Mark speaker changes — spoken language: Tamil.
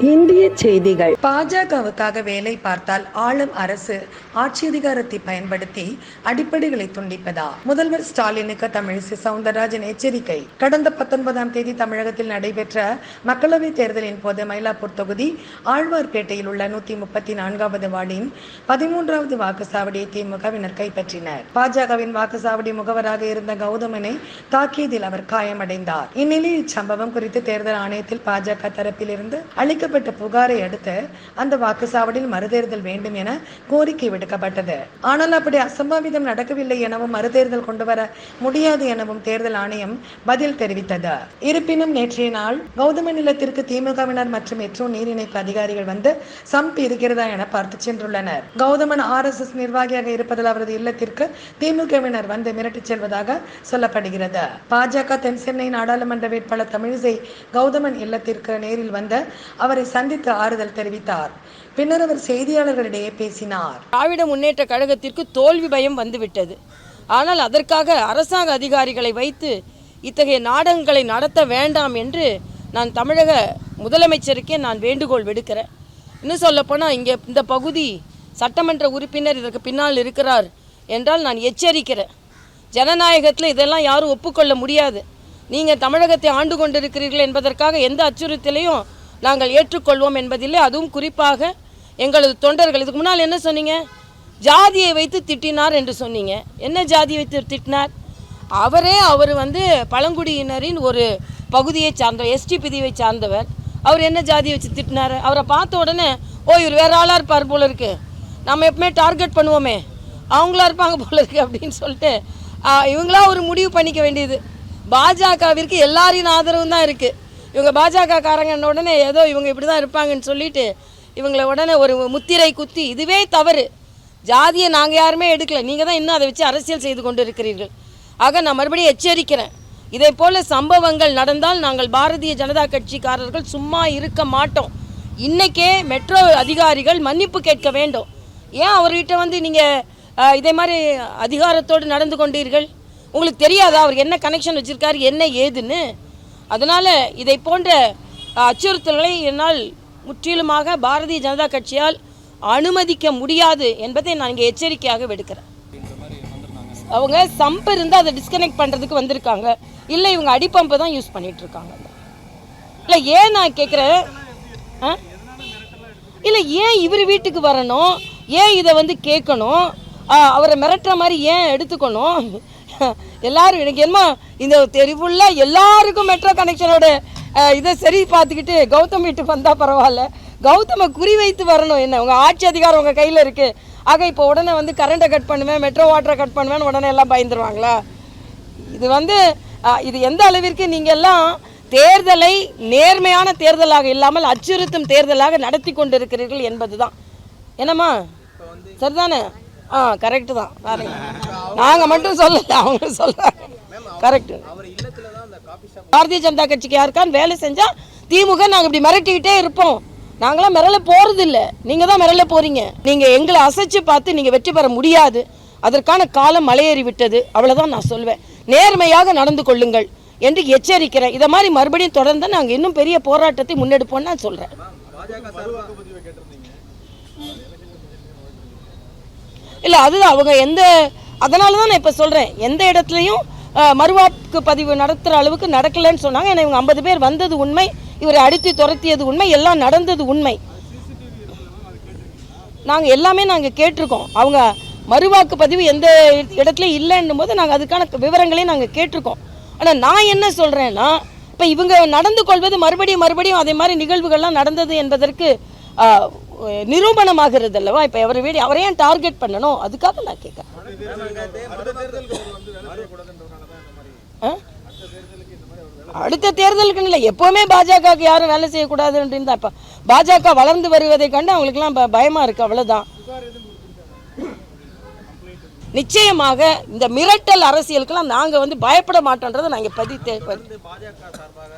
Speaker 1: இந்திய செய்திகள்.
Speaker 2: பாஜகவுக்காக வேலை பார்த்தால் ஆளும் அரசு ஆட்சி அதிகாரத்தை பயன்படுத்தி அடிப்படைகளை துண்டிப்பதா? முதல்வர் ஸ்டாலினுக்கு தமிழிசை சவுந்தரராஜன் எச்சரிக்கை. கடந்த பத்தொன்பதாம் தேதி தமிழகத்தில் நடைபெற்ற மக்களவைத் தேர்தலின் போது மயிலாப்பூர் தொகுதி ஆழ்வார்பேட்டையில் உள்ள நூத்தி முப்பத்தி நான்காவது வார்டின் பதிமூன்றாவது வாக்குச்சாவடியை திமுகவினர் கைப்பற்றினர். பாஜகவின் வாக்குச்சாவடி முகவராக இருந்த கௌதமனை தாக்கியதில் அவர் காயமடைந்தார். இந்நிலையில் இச்சம்பவம் குறித்து தேர்தல் ஆணையத்தில் பாஜக தரப்பிலிருந்து அளிக்கப்பட்ட புகாரை அடுத்து அந்த வாக்குச்சாவடியில் மறுதேர்தல் வேண்டும் என கோரிக்கை விடுக்கப்பட்டது. ஆனால் அப்படி அசம்பாவிதம் நடக்கவில்லை எனவும் மறுதேர்தல் கொண்டு வர முடியாது எனவும் தேர்தல் ஆணையம் பதில் தெரிவித்தது. இருப்பினும் நேற்றைய நாள் கௌதம நிலத்திற்கு திமுகவினர் மற்றும் மெட்ரோ நீர் இணைப்பு அதிகாரிகள் வந்து சம்ப் இருக்கிறதா என பார்த்து சென்றுள்ளனர். கௌதமன் ஆர் எஸ் எஸ் நிர்வாகியாக இருப்பதால் அவரது இல்லத்திற்கு திமுகவினர் வந்து மிரட்டிச் செல்வதாக சொல்லப்படுகிறது. பாஜக தென் சென்னை நாடாளுமன்ற வேட்பாளர் தமிழிசை கௌதமன் இல்லத்திற்கு நேரில் வந்த அவர் சந்தித்து ஆறுதல் தெரிவித்தார். பின்னர் அவர் செய்தியாளர்களிடையே பேசினார்.
Speaker 3: திராவிட முன்னேற்ற கழகத்திற்கு தோல்வி பயம் வந்துவிட்டது. ஆனால் அதற்காக அரசாங்க அதிகாரிகளை வைத்து இத்தகைய நாடகங்களை நடத்த வேண்டாம் என்று நான் தமிழக முதலமைச்சருக்கே நான் வேண்டுகோள் விடுக்கிறேன். இன்னும் சொல்லப்போனால் இங்கே இந்த பகுதி சட்டமன்ற உறுப்பினர் இதற்கு பின்னால் இருக்கிறார் என்றால் நான் எச்சரிக்கிறேன். ஜனநாயகத்தில் இதெல்லாம் யாரும் ஒப்புக்கொள்ள முடியாது. நீங்கள் தமிழகத்தை ஆண்டு கொண்டிருக்கிறீர்கள் என்பதற்காக எந்த அச்சுறுத்தலையும் நாங்கள் ஏற்றுக்கொள்வோம் என்பதில்லை. அதுவும் குறிப்பாக எங்களது தொண்டர்கள். இதுக்கு முன்னால் என்ன சொன்னீங்க? ஜாதியை வைத்து திட்டினார் என்று சொன்னீங்க. என்ன ஜாதியை வைத்து திட்டினார்? அவரே அவர் வந்து பழங்குடியினரின் ஒரு பகுதியை சார்ந்த எஸ்டி பிரிவை சார்ந்தவர். அவர் என்ன ஜாதியை வச்சு திட்டினார்? அவரை பார்த்த உடனே ஓ இவர் வேற ஆளாக இருப்பார் போல இருக்கு. நம்ம எப்பவுமே டார்கெட் பண்ணுவோமே. அவங்களா இருப்பாங்க போல இருக்கு அப்படின்னு சொல்லிட்டு இவங்களா ஒரு முடிவு பண்ணிக்க வேண்டியது. பாஜகவிற்கு எல்லாரின் ஆதரவும் தான் இருக்குது இவங்க பாஜக காரங்கன்ன உடனே ஏதோ இவங்க இப்படி தான் இருப்பாங்கன்னு சொல்லிட்டு இவங்களை உடனே ஒரு முத்திரை குத்தி இதுவே தவறு. ஜாதியை நாங்கள் யாருமே எடுக்கல. நீங்கள் தான் இன்னும் அதை வச்சு அரசியல் செய்து கொண்டு இருக்கிறீர்கள் ஆக நான் மறுபடியும் எச்சரிக்கிறேன். இதே போல் சம்பவங்கள் நடந்தால் நாங்கள் பாரதிய ஜனதா கட்சிக்காரர்கள் சும்மா இருக்க மாட்டோம். இன்றைக்கே மெட்ரோ அதிகாரிகள் மன்னிப்பு கேட்க வேண்டும். ஏன் அவர்கிட்ட வந்து நீங்கள் இதே மாதிரி அதிகாரத்தோடு நடந்து கொண்டீர்கள்? உங்களுக்கு தெரியாதா? அவர் என்ன கனெக்ஷன் வச்சுருக்காரு? என்ன ஏதுன்னு? அதனால் இதை போன்ற அச்சுறுத்தல்களை என்னால் முற்றிலுமாக பாரதிய ஜனதா கட்சியால் அனுமதிக்க முடியாது என்பதை நான் இங்கே எச்சரிக்கையாக விடுக்கிறேன். அவங்க சம்ப் இருந்து அதை டிஸ்கனெக்ட் பண்ணுறதுக்கு வந்திருக்காங்க. இல்லை இவங்க அடிப்பம்பை தான் யூஸ் பண்ணிகிட்டு இருக்காங்க இல்லை ஏன் நான் கேட்குறேன்? இல்லை ஏன் இவர் வீட்டுக்கு வரணும்? ஏன் இதை வந்து கேட்கணும்? அவரை மிரட்டுற மாதிரி ஏன் எடுத்துக்கணும்? எல்லாரும் எனக்கு என்னமோ இந்த தெருவுள்ள எல்லாருக்கும் மெட்ரோ கனெக்ஷனோட இதை சரி பார்த்துக்கிட்டு கௌதம் வீட்டுக்கு வந்தால் பரவாயில்ல. கௌதமை குறி வைத்து வரணும் என்ன? உங்கள் ஆட்சி அதிகாரம் உங்கள் கையில் இருக்குது ஆக இப்போ உடனே வந்து கரண்ட்டை கட் பண்ணுவேன் மெட்ரோ வாட்டரை கட் பண்ணுவேன்னு உடனே எல்லாம் பயந்துருவாங்களா? இது வந்து இது எந்த அளவிற்கு நீங்கள் எல்லாம் தேர்தலை நேர்மையான தேர்தலாக இல்லாமல் அச்சுறுத்தும் தேர்தலாக நடத்தி கொண்டிருக்கிறீர்கள் என்பதுதான். என்னம்மா? சரிதானே? ஆ கரெக்டு தான். பாருங்க நாங்கள் மட்டும் சொல்லல அவங்க சொல்கிறாங்க கரெக்டு பாரதிய ஜனதா கட்சிக்கு யாருக்கான்னு வேலை செஞ்சா திமுக நாங்கள் இப்படி மிரட்டிக்கிட்டே இருப்போம். நாங்களாம் மிரள போறது இல்ல நீங்க தான் மிரள போறீங்க. நீங்க எங்களை அசைச்சு பார்த்து நீங்க வெற்றி பெற முடியாது. அதற்கான காலம் மலையேறி விட்டது. அவ்வளவுதான் நான் சொல்வேன். நேர்மையாக நடந்து கொள்ளுங்கள் என்று எச்சரிக்கிறேன். இதை மாதிரி மறுபடியும் தொடர்ந்து நாங்கள் இன்னும் பெரிய போராட்டத்தை முன்னெடுப்போம்னு நான் சொல்றேன். இல்லை அதுதான் அவங்க எந்த அதனால தான் நான் இப்போ சொல்கிறேன் எந்த இடத்துலையும் மறுவாக்கு பதிவு நடத்துகிற அளவுக்கு நடக்கலைன்னு சொன்னாங்க. ஏன்னா இவங்க ஐம்பது பேர் வந்தது உண்மை இவரை அடித்து துரத்தியது உண்மை எல்லாம் நடந்தது உண்மை. நாங்கள் எல்லாமே நாங்கள் கேட்டிருக்கோம். அவங்க மறுவாக்கு பதிவு எந்த இடத்துலையும் இல்லைன்னும் போது நாங்கள் அதுக்கான விவரங்களையும் நாங்கள் கேட்டிருக்கோம். ஆனால் நான் என்ன சொல்கிறேன்னா இப்போ இவங்க நடந்து கொள்வது மறுபடியும் மறுபடியும் அதே மாதிரி நிகழ்வுகள்லாம் நடந்தது என்பதற்கு நிரூபணமாகிறது அல்லவா இப்போ அவர் வீடு அவரை ஏன் டார்கெட் பண்ணணும்? அதுக்காக நான் கேட்குறேன். ஆ? அடுத்த தேர்தலுக்கு இல்லை எப்போவுமே பாஜகவுக்கு யாரும் வேலை செய்யக்கூடாதுன்றது தான் இப்போ பாஜக வளர்ந்து வருவதை கண்டு அவங்களுக்குலாம் பயமாக இருக்குது அவ்வளோதான் நிச்சயமாக இந்த மிரட்டல் அரசியலுக்கெல்லாம் நாங்கள் வந்து பயப்பட மாட்டோன்றதை நாங்கள் பதித்தே
Speaker 4: பாஜக சார்பாக